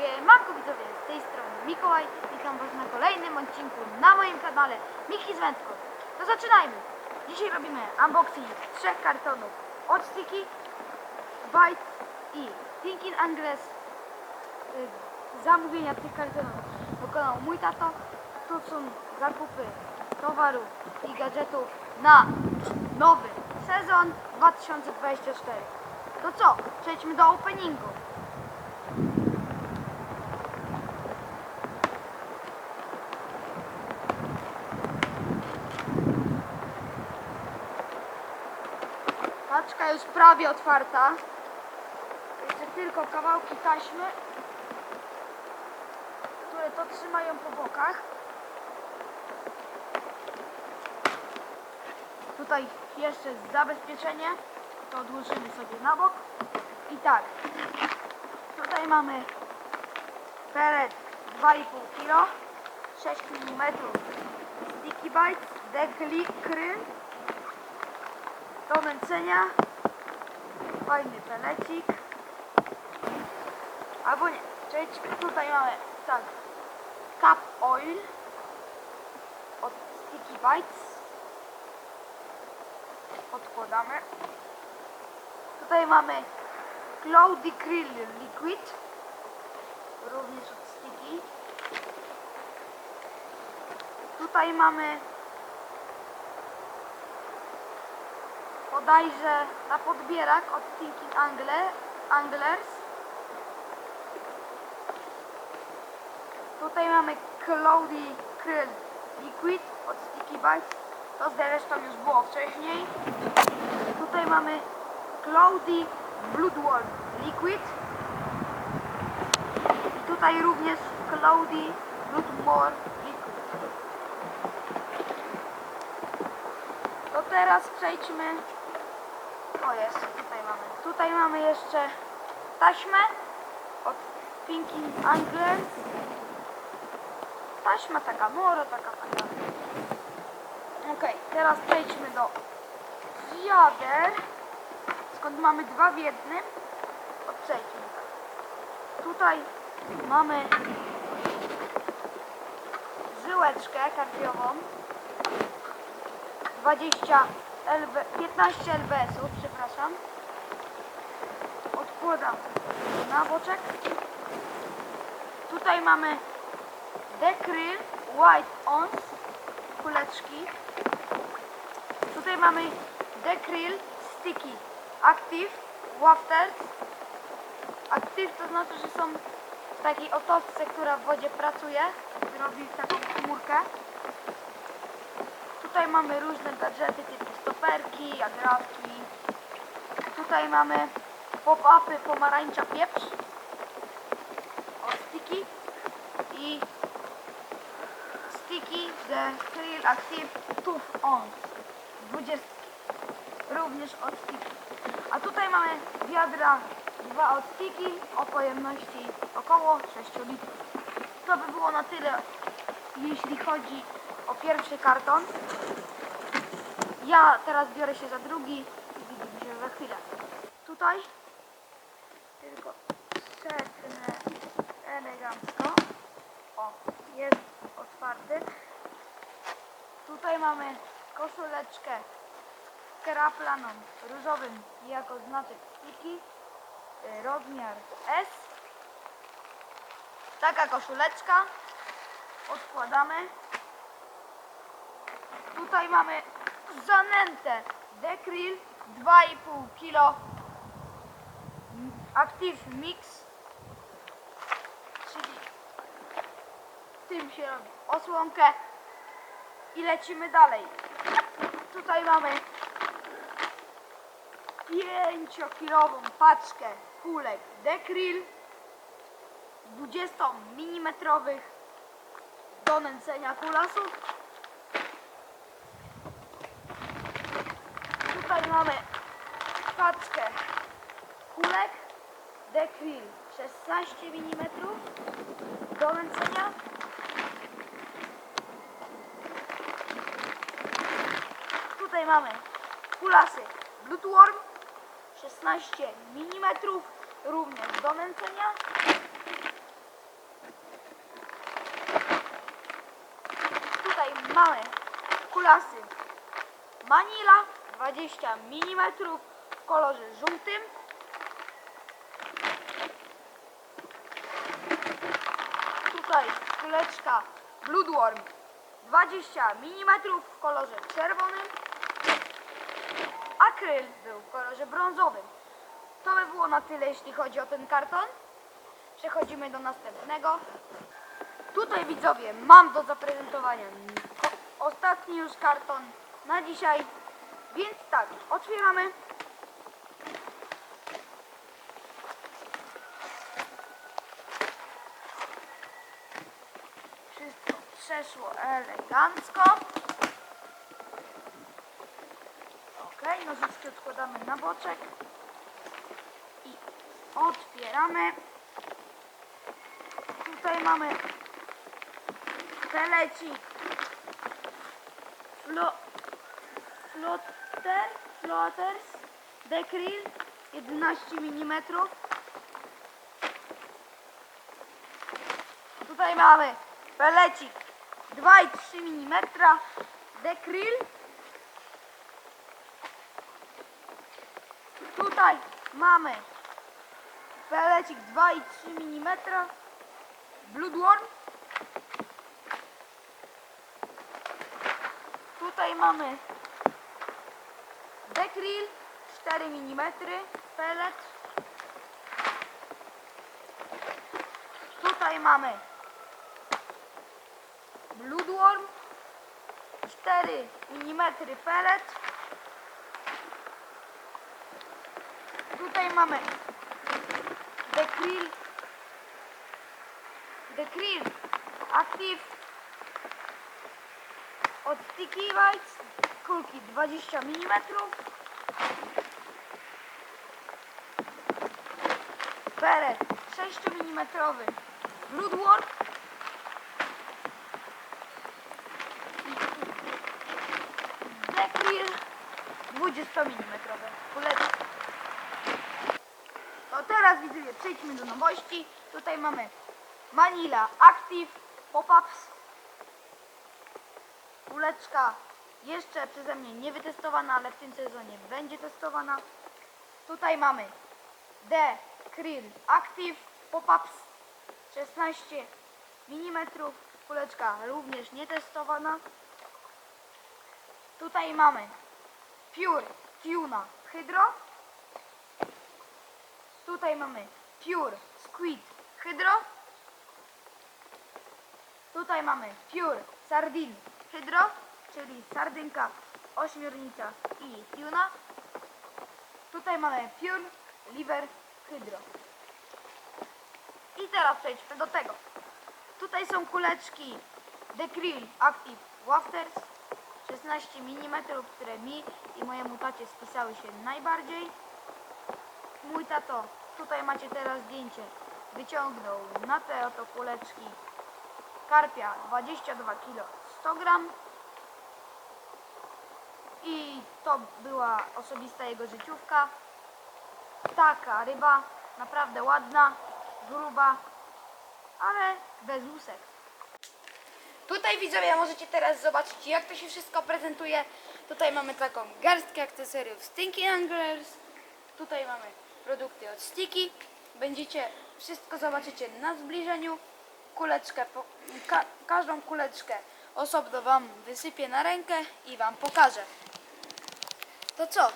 Siemanko widzowie, z tej strony Mikołaj. Witam Was na kolejnym odcinku na moim kanale Miki z Wędką. To zaczynajmy. Dzisiaj robimy unboxing trzech kartonów od Sticky, Bite i Thinking Angles. Y, Zamówienia tych kartonów wykonał mój tato. Tu są zakupy towarów i gadżetów na nowy sezon 2024. To co? Przejdźmy do openingu. Już prawie otwarta. Jeszcze tylko kawałki taśmy, które to trzymają po bokach. Tutaj jeszcze zabezpieczenie. To odłożymy sobie na bok. I tak, tutaj mamy pelet 2,5 kg, 6 mm Sticky Bites, dekli, kryl, do nęcenia, fajny pelecik, albo nie, przejdźmy, tutaj mamy tak, Cap Oil od Sticky Bites, odkładamy, tutaj mamy Cloudy Krill Liquid, również od Sticky, tutaj mamy bodajże na podbierak od Thinking Angle, Anglers. Tutaj mamy Cloudy Krill Liquid od Sticky Bites. To zresztą już było wcześniej. Tutaj mamy Cloudy Bloodworm Liquid. I tutaj również Cloudy Bloodworm Liquid. To teraz przejdźmy. O jest, tutaj mamy. Tutaj mamy jeszcze taśmę od Thinking Anglers. Taśma taka moro, taka taka. Okej, teraz przejdźmy do wiader. Skąd mamy dwa w jednym. To przejdźmy tak. Tutaj mamy żyłeczkę karpiową. 20 LB, 15 LBS-ów, przepraszam. Odkładam na boczek. Tutaj mamy Decryl White Ons, kuleczki. Tutaj mamy Decryl Sticky Active Wafters. Active to znaczy, że są w takiej otoczce, która w wodzie pracuje. Robi taką chmurkę. Tutaj mamy różne gadżety typu stoperki, agrafki. Tutaj mamy pop-upy pomarańcza pieprz o sticky i sticky the Krill Active Tooth On 20 również od. A tutaj mamy wiadra dwa od o pojemności około 6 litrów. To by było na tyle jeśli chodzi o pierwszy karton. Ja teraz biorę się za drugi i widzimy się za chwilę. Tutaj tylko przetnę elegancko. O, jest otwarty. Tutaj mamy koszuleczkę z kraplaną różowym jako znaczek sticky. y, Rozmiar S. Taka koszuleczka. Odkładamy. Tutaj mamy zanętę. Decryl 2,5 kg Active Mix. Czyli tym się robi osłonkę. I lecimy dalej. Tutaj mamy 5-kilową paczkę kulek Decryl 20 mm do nęcenia kulasów Tutaj mamy paczkę kulek Dekril 16 mm do nęcenia. Tutaj mamy kulasy Bloodworm 16 mm również do nęcenia. Tutaj mamy kulasy Manila 20 mm w kolorze żółtym. Tutaj kuleczka Bloodworm 20 mm w kolorze czerwonym. Akryl był w kolorze brązowym. To by było na tyle, jeśli chodzi o ten karton. Przechodzimy do następnego. Tutaj widzowie mam do zaprezentowania ostatni już karton na dzisiaj. Tak, otwieramy. Wszystko przeszło elegancko. Ok, nożyczki odkładamy na boczek. I otwieramy. Tutaj mamy pelecik Flo, flotter, flotters Decryl 11 mm Tutaj mamy pelecik 2,3 mm Decryl Tutaj mamy pelecik 2,3 mm Bloodworm. Tutaj mamy Decryl 4 mm pellet. Tutaj mamy Bloodworm 4 mm pellet. Tutaj mamy Decryl Decryl Active od Sticky kulki 20 mm Peret 6 mm Bloodworm Decryl 20 mm kuleczki to teraz widzowie przejdźmy do nowości. Tutaj mamy Manila Active Pop-Ups. Kuleczka jeszcze przeze mnie nie wytestowana, ale w tym sezonie będzie testowana. Tutaj mamy The Krill Active Pop-Ups 16 mm. Kuleczka również nietestowana. Tutaj mamy Pure Tuna Hydro. Tutaj mamy Pure Squid Hydro. Tutaj mamy Pure Sardin Hydro, czyli sardynka, ośmiornica i tuna. Tutaj mamy Pure Liver Hydro. I teraz przejdźmy do tego. Tutaj są kuleczki Decryl Active Wafters 16 mm, które mi i mojemu tacie spisały się najbardziej. Mój tato, tutaj macie teraz zdjęcie, wyciągnął na te oto kuleczki karpia 22 kg 100 gram i to była osobista jego życiówka taka ryba naprawdę ładna gruba ale bez łusek tutaj widzowie możecie teraz zobaczyć jak to się wszystko prezentuje tutaj mamy taką garstkę akcesoriów Stinky Anglers tutaj mamy produkty od Sticky będziecie wszystko zobaczycie na zbliżeniu kuleczkę, po, ka, każdą kuleczkę osobno Wam wysypię na rękę i Wam pokażę. To co?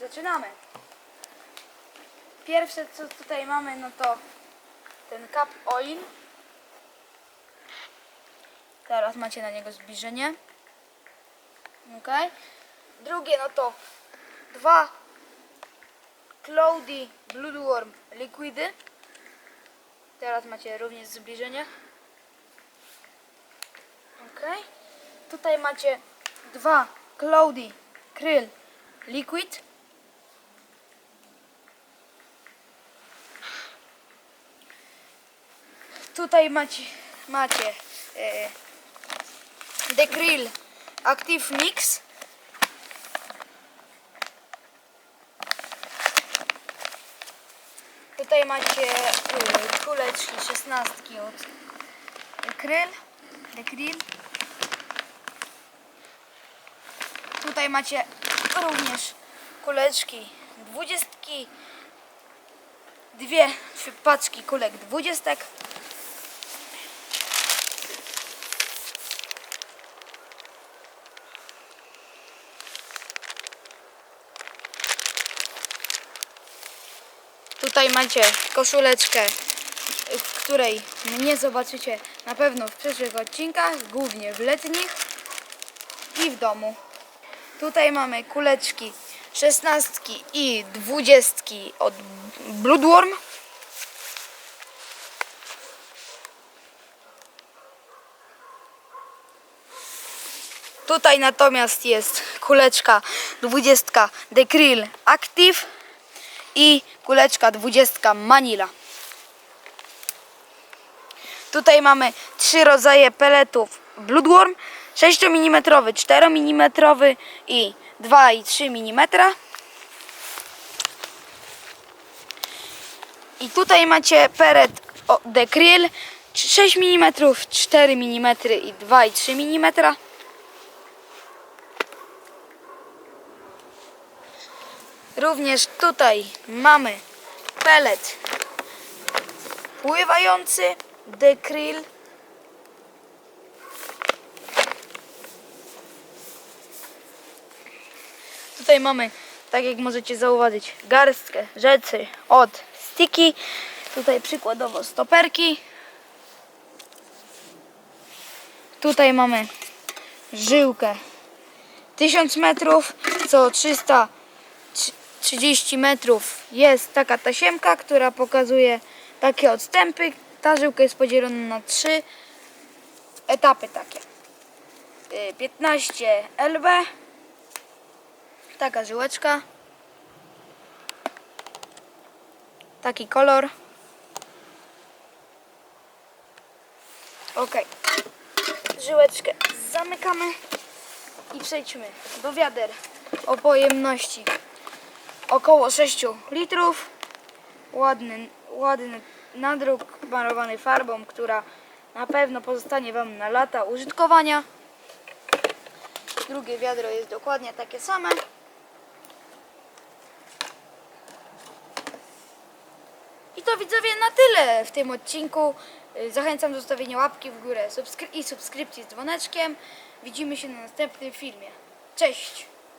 Zaczynamy. Pierwsze co tutaj mamy, no to ten cup oil. Teraz macie na niego zbliżenie. Ok. Drugie, no to dwa Cloudy Bloodworm likwidy. Teraz macie również zbliżenie. Ok. Tutaj macie dwa Cloudy Krill Liquid. Tutaj macie, macie e, The Krill Active Mix. Tutaj macie y, kuleczki 16 od Kryl, The Krill. Tutaj macie również kuleczki dwudziestki, dwie paczki kulek dwudziestek. Tutaj macie koszuleczkę, której mnie zobaczycie na pewno w przyszłych odcinkach, głównie w letnich i w domu. Tutaj mamy kuleczki szesnastki i dwudziestki od Bloodworm. Tutaj natomiast jest kuleczka dwudziestka Decryl Active i kuleczka dwudziestka Manila. Tutaj mamy trzy rodzaje peletów Bloodworm, 6 mm, 4 mm i 2 i 3 mm. I tutaj macie pelet o- Decryl 6 mm, 4 mm i 2 i 3 mm. Również tutaj mamy pelet pływający Decryl Tutaj mamy, tak jak możecie zauważyć, garstkę rzeczy od Sticky. Tutaj przykładowo stoperki. Tutaj mamy żyłkę 1000 metrów, co 330 metrów jest taka tasiemka, która pokazuje takie odstępy. Ta żyłka jest podzielona na trzy etapy takie. Y, 15 LB, Taka żyłeczka. Taki kolor. Ok. Żyłeczkę zamykamy i przejdźmy do wiader o pojemności około 6 litrów. Ładny, ładny nadruk malowany farbą, która na pewno pozostanie Wam na lata użytkowania. Drugie wiadro jest dokładnie takie same. I to widzowie na tyle w tym odcinku. Zachęcam do zostawienia łapki w górę subskry- i subskrypcji z dzwoneczkiem. Widzimy się na następnym filmie. Cześć!